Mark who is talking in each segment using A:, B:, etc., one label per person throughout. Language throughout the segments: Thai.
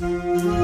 A: Música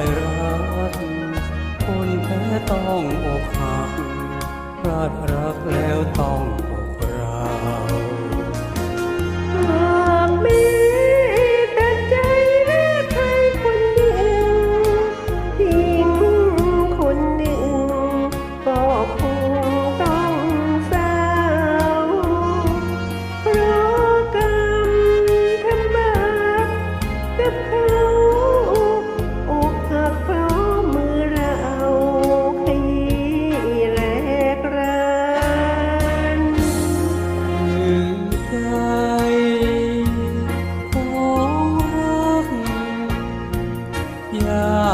A: ายรักคน
B: แพ้ต้องอกหักพลาดรักแล้วต้อง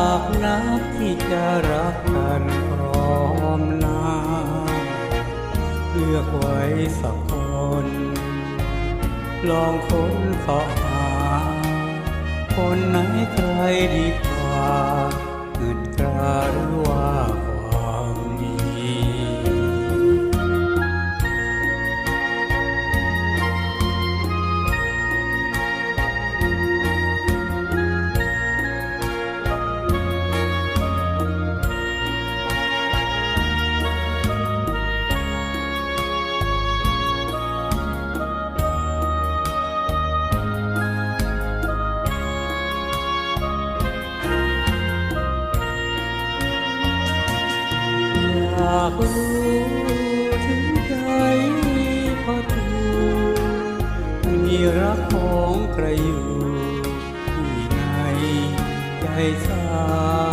B: า
A: กนักที่
B: จะรักกันพร้อมน้าเลือกไว้สักคน ลองค้นสอหา คนไหนใครดีกว่าากรู้ถึงใจพ่อทูมีรักของใครอยู่ที่ไหนใจสา